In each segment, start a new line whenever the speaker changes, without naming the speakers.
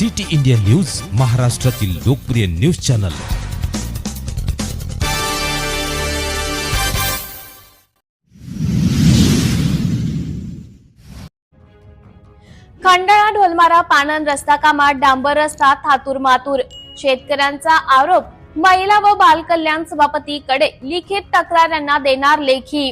City India news महाराष्ट्रातील लोकप्रिय news channel.
Khandala ढोलमारा पाणंद रस्ता कामात डांबर रस्ता थातूर मातूर. शेतकऱ्यांचा आरोप महिला व बालकल्याण सभापतीकडे लिखित तक्रारांना देणार लेखी.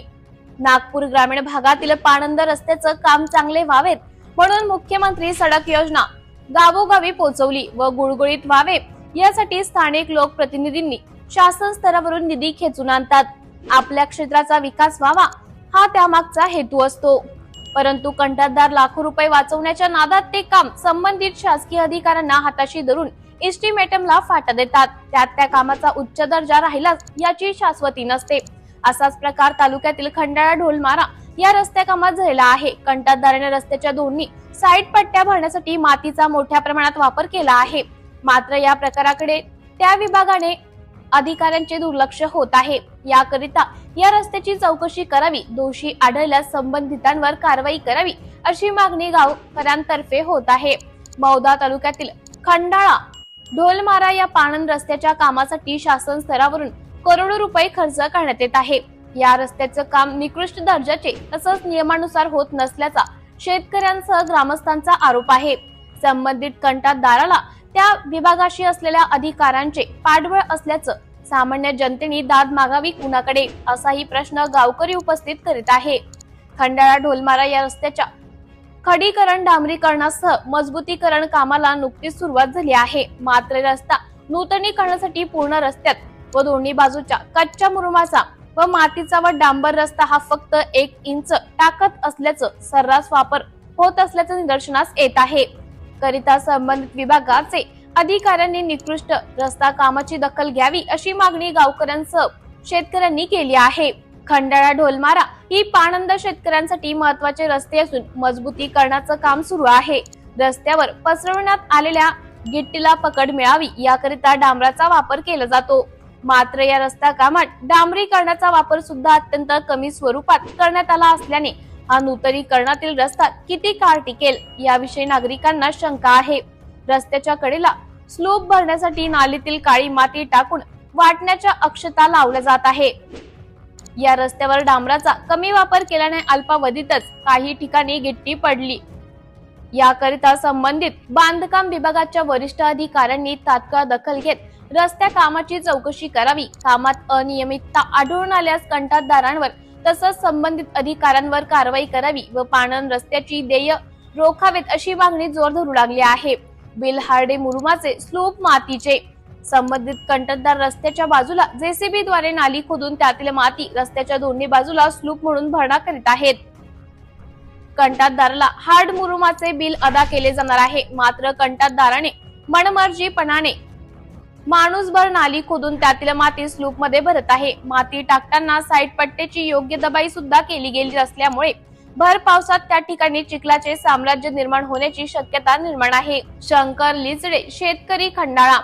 नागपूर ग्रामीण भागातील पाणंद रस्त्याचं काम चांगले व्हावेत म्हणून मुख्यमंत्री सडक योजना गावोगावी पोहोचवली व गुळगुळीत व्हावे यासाठी स्थानिक लोकप्रतिनिधींनी शासन स्तरावरून निधी खेचून आणतात. आपल्या क्षेत्राचा विकास व्हावा हा त्यामागचा हेतू असतो. परंतु कंत्राटदार लाखो रुपये वाचवण्याच्या नादात ते काम संबंधित शासकीय अधिकाऱ्यांना हाताशी धरून इस्टिमेटमला फाटा देतात. त्यात त्या कामाचा उच्च दर्जा राहिलाच याची शाश्वती नसते. असाच प्रकार तालुक्यातील खंडाळा ढोलमारा या रस्त्या कामात झालेला आहे. कंटातदाराने रस्त्याच्या दोन्ही साईड पट्ट्या भरण्यासाठी मातीचा मोठ्या प्रमाणात वापर केला आहे. मात्र या प्रकाराकडे त्या विभागाने अधिकाऱ्यांचे दुर्लक्ष होत आहे. याकरिता या रस्त्याची चौकशी करावी दोषी आढळल्यास संबंधितांवर कारवाई करावी अशी मागणी गावकऱ्यांतर्फे होत आहे. मौदा तालुक्यातील खंडाळा ढोलमारा या पाणंद रस्त्याच्या कामासाठी शासन स्तरावरून करोडो रुपये खर्च करण्यात येत आहे. या रस्त्याचं काम निकृष्ट दर्जाचे तसंच नियमानुसार होत नसल्याचा शेतकऱ्यांसह ग्रामस्थांचा आरोप आहे. संबंधित कंटातदाराला त्या विभागाशी असलेल्या अधिकारांचे पाठबळ असल्याचं सामान्य जनतेने दाद मागावी कुणाकडे असाही प्रश्न गावकरी उपस्थित करीत आहे. खंडाळा ढोलमारा या रस्त्याच्या खडीकरण डांबरीकरणासह मजबूतीकरण कामाला नुकतीच सुरुवात झाली आहे. मात्र रस्ता नूतनीकरणासाठी पूर्ण रस्त्यात व दोन्ही बाजूच्या कच्च्या मुरुमाचा व मातीचा व डांबर रस्ता हा फक्त एक इंच टाकत असल्याचं सर्रास वापर होत असल्याचं निदर्शनास येत आहे. करिता संबंधित विभागाचे अधिकाऱ्यांनी निकृष्ट रस्ता कामाची दखल घ्यावी अशी मागणी गावकऱ्यांसह शेतकऱ्यांनी केली आहे. खंडाळा ढोलमारा ही पाणंद शेतकऱ्यांसाठी महत्त्वाचे रस्ते असून मजबूतीकरणाचं काम सुरू आहे. रस्त्यावर पसरवण्यात आलेल्या गिट्टीला पकड मिळावी याकरिता डांबराचा वापर केला जातो. मात्र या रस्ता कामात डांबरीकरणाचा वापर सुद्धा अत्यंत कमी स्वरूपात करण्यात आला असल्याने हा नूतनीकरणातील रस्ता किती काळ टिकेल याविषयी नागरिकांना शंका आहे. रस्त्याच्या कडेला स्लोप भरण्यासाठी नालीतील काळी माती टाकून वाटण्याच्या अक्षता लावल्या जात आहे. या रस्त्यावर डांबराचा कमी वापर केल्याने अल्पावधीतच काही ठिकाणी गिट्टी पडली. याकरिता संबंधित बांधकाम विभागाच्या वरिष्ठ अधिकाऱ्यांनी तात्काळ दखल घेत रस्त्या कामाची चौकशी करावी. कामात अनियमितता आढळून आल्यास कंत्राटदारांवर तसंच संबंधित अधिकाऱ्यांवर कारवाई करावी व पाणन रस्त्याची देय रोखावेत अशी मागणी जोर धरू लागली आहे. बिलहार्डे मुरुमाचे स्लूप मातीचे. संबंधित कंत्राटदार रस्त्याच्या बाजूला जेसीबी द्वारे नाली खोदून त्यातील माती रस्त्याच्या दोन्ही बाजूला स्लूप म्हणून भरणा करीत आहेत. कंटातदाराला हार्ड मुरुमाचे बिल अदा केले जाणार आहे. मात्र कंटातदाराने मनमर्जीपणाने माणूसभर नाली खोदून त्यातील माती स्लूपमध्ये भरत आहे. माती टाकताना साईड पट्टेची योग्य दबाई सुद्धा केली गेली असल्यामुळे भर पावसात त्या ठिकाणी चिखलाचे साम्राज्य निर्माण होण्याची शक्यता निर्माण आहे. शंकर लिचडे शेतकरी खंडाळा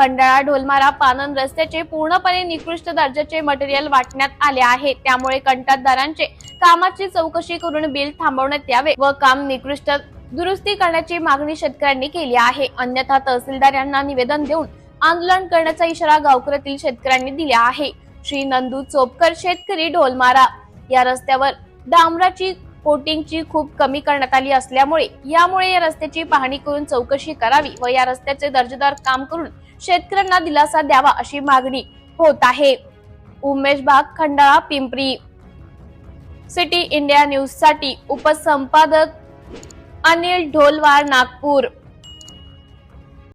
खंडाळा ढोलमारा पानन रस्त्याचे पूर्णपणे निकृष्ट दर्जाचे मटेरियल वाटण्यात आले आहे. त्यामुळे कंत्राटदारांचे कामाची चौकशी करून बिल थांबवण्यात यावे व काम निकृष्ट दुरुस्ती करण्याची मागणी शेतकऱ्यांनी केली आहे. अन्यथा तहसीलदार यांना निवेदन देऊन आंदोलन करण्याचा इशारा गावकऱ्यातील शेतकऱ्यांनी दिला आहे. श्री नंदू चोपकर शेतकरी ढोलमारा या रस्त्यावर डांबराची कोटिंगची खूप कमी करण्यात आली असल्यामुळे यामुळे या रस्त्याची पाहणी करून चौकशी करावी व या रस्त्याचे दर्जेदार काम करून शेतकऱ्यांना दिलासा द्यावा अशी मागणी होत आहे. उमेश बाग खंडाळा पिंपरी. सिटी इंडिया न्यूजसाठी उपसंपादक अनिल ढोलवार नागपूर.